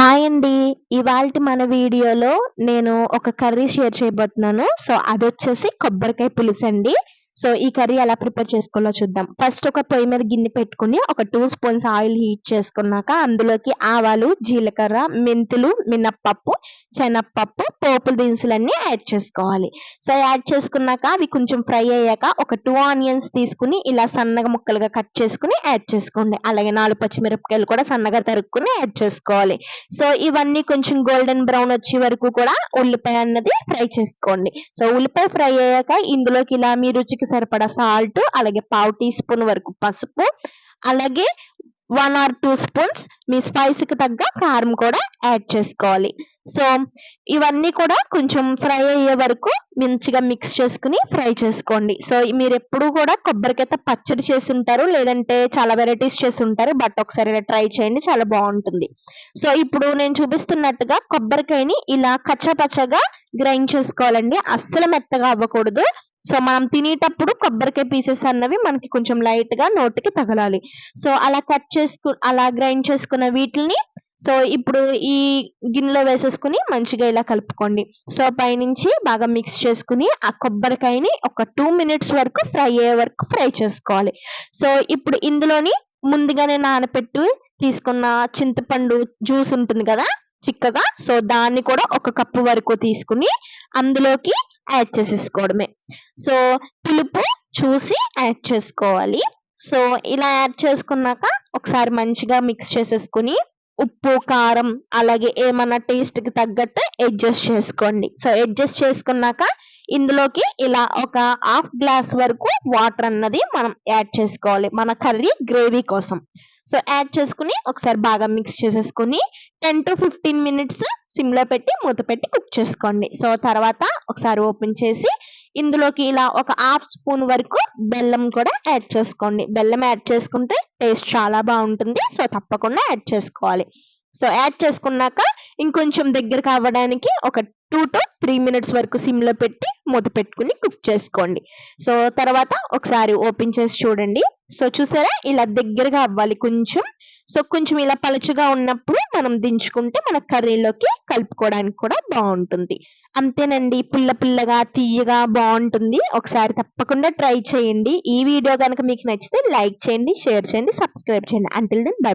Hi అండి. ఇవాళ మన వీడియోలో నేను ఒక కర్రీ షేర్ చేయబోతున్నాను. సో అదొచ్చేసి కొబ్బరికాయ పులుసు అండి సో ఈ కర్రీ ఎలా ప్రిపేర్ చేసుకోవాలో చూద్దాం. ఫస్ట్ ఒక పొయ్యి మీద గిన్నె పెట్టుకుని ఒక టూ స్పూన్స్ ఆయిల్ హీట్ చేసుకున్నాక అందులోకి ఆవాలు జీలకర్ర మెంతులు మినప్పప్పు శనగపప్పు పోపుల దినుసులన్నీ యాడ్ చేసుకోవాలి. సో యాడ్ చేసుకున్నాక అవి కొంచెం ఫ్రై అయ్యాక ఒక టూ ఆనియన్స్ తీసుకుని ఇలా సన్నగా ముక్కలుగా కట్ చేసుకుని యాడ్ చేసుకోండి. అలాగే నాలుగు పచ్చిమిరపకాయలు కూడా సన్నగా తరుక్కుని యాడ్ చేసుకోవాలి. సో ఇవన్నీ కొంచెం గోల్డెన్ బ్రౌన్ వచ్చే వరకు కూడా ఉల్లిపాయ అన్నది ఫ్రై చేసుకోండి. సో ఉల్లిపాయ ఫ్రై అయ్యాక ఇందులోకి ఇలా మీ రుచికి సరిపడా సాల్ట్ అలాగే పావు టీ స్పూన్ వరకు పసుపు అలాగే వన్ ఆర్ టూ స్పూన్స్ మీ స్పైస్కి తగ్గ కారం కూడా యాడ్ చేసుకోవాలి. సో ఇవన్నీ కూడా కొంచెం ఫ్రై అయ్యే వరకు మంచిగా మిక్స్ చేసుకుని ఫ్రై చేసుకోండి. సో మీరు ఎప్పుడు కూడా కొబ్బరికైతే పచ్చడి చేసి ఉంటారు లేదంటే చాలా వెరైటీస్ చేసి ఉంటారు బట్ ఒకసారి ఇలా ట్రై చేయండి చాలా బాగుంటుంది. సో ఇప్పుడు నేను చూపిస్తున్నట్టుగా కొబ్బరికాయని ఇలా కచ్చపచ్చగా గ్రైండ్ చేసుకోవాలండి. అస్సలు మెత్తగా అవ్వకూడదు. సో మనం తినేటప్పుడు కొబ్బరికాయ పీసెస్ అన్నవి మనకి కొంచెం లైట్గా నోటికి తగలాలి. సో అలా కట్ చేసుకు అలా గ్రైండ్ చేసుకున్న వీటిని సో ఇప్పుడు ఈ గిన్నెలో వేసేసుకుని మంచిగా ఇలా కలుపుకోండి. సో పైనుంచి బాగా మిక్స్ చేసుకుని ఆ కొబ్బరికాయని ఒక టూ మినిట్స్ వరకు ఫ్రై అయ్యే వరకు ఫ్రై చేసుకోవాలి. సో ఇప్పుడు ఇందులోని ముందుగానే నానపెట్టి తీసుకున్న చింతపండు జ్యూస్ ఉంటుంది కదా చిక్కగా. సో దాన్ని కూడా ఒక కప్పు వరకు తీసుకుని అందులోకి యాడ్ చేసేసుకోవడమే సో పులుపు చూసి యాడ్ చేసుకోవాలి. సో ఇలా యాడ్ చేసుకున్నాక ఒకసారి మంచిగా మిక్స్ చేసేసుకుని ఉప్పు కారం అలాగే ఏమన్నా టేస్ట్కి తగ్గట్టు అడ్జస్ట్ చేసుకోండి. సో అడ్జస్ట్ చేసుకున్నాక ఇందులోకి ఇలా ఒక హాఫ్ గ్లాస్ వరకు వాటర్ అన్నది మనం యాడ్ చేసుకోవాలి. మన కర్రీ గ్రేవీ కోసం. సో యాడ్ చేసుకుని ఒకసారి బాగా మిక్స్ చేసేసుకుని టెన్ టు ఫిఫ్టీన్ మినిట్స్ సిమ్లో పెట్టి మూత పెట్టి కుక్ చేసుకోండి. సో తర్వాత ఒకసారి ఓపెన్ చేసి ఇందులోకి ఇలా ఒక హాఫ్ స్పూన్ వరకు బెల్లం కూడా యాడ్ చేసుకోండి. బెల్లం యాడ్ చేసుకుంటే టేస్ట్ చాలా బాగుంటుంది. సో తప్పకుండా యాడ్ చేసుకోవాలి. సో యాడ్ చేసుకున్నాక ఇంకొంచెం దగ్గర అవ్వడానికి ఒక టూ టు త్రీ మినిట్స్ వరకు సిమ్లో పెట్టి మూత పెట్టుకుని కుక్ చేసుకోండి. సో తర్వాత ఒకసారి ఓపెన్ చేసి చూడండి. సో చూసారా? ఇలా దగ్గరగా అవ్వాలి కొంచెం. సో కొంచెం ఇలా పలుచగా ఉన్నప్పుడు మనం దించుకుంటే మన కర్రీలోకి కలుపుకోవడానికి కూడా బాగుంటుంది. అంతేనండి. పుల్ల పుల్లగా తీయగా బాగుంటుంది. ఒకసారి తప్పకుండా ట్రై చేయండి. ఈ వీడియో కనుక మీకు నచ్చితే లైక్ చేయండి షేర్ చేయండి సబ్స్క్రైబ్ చేయండి. Until then by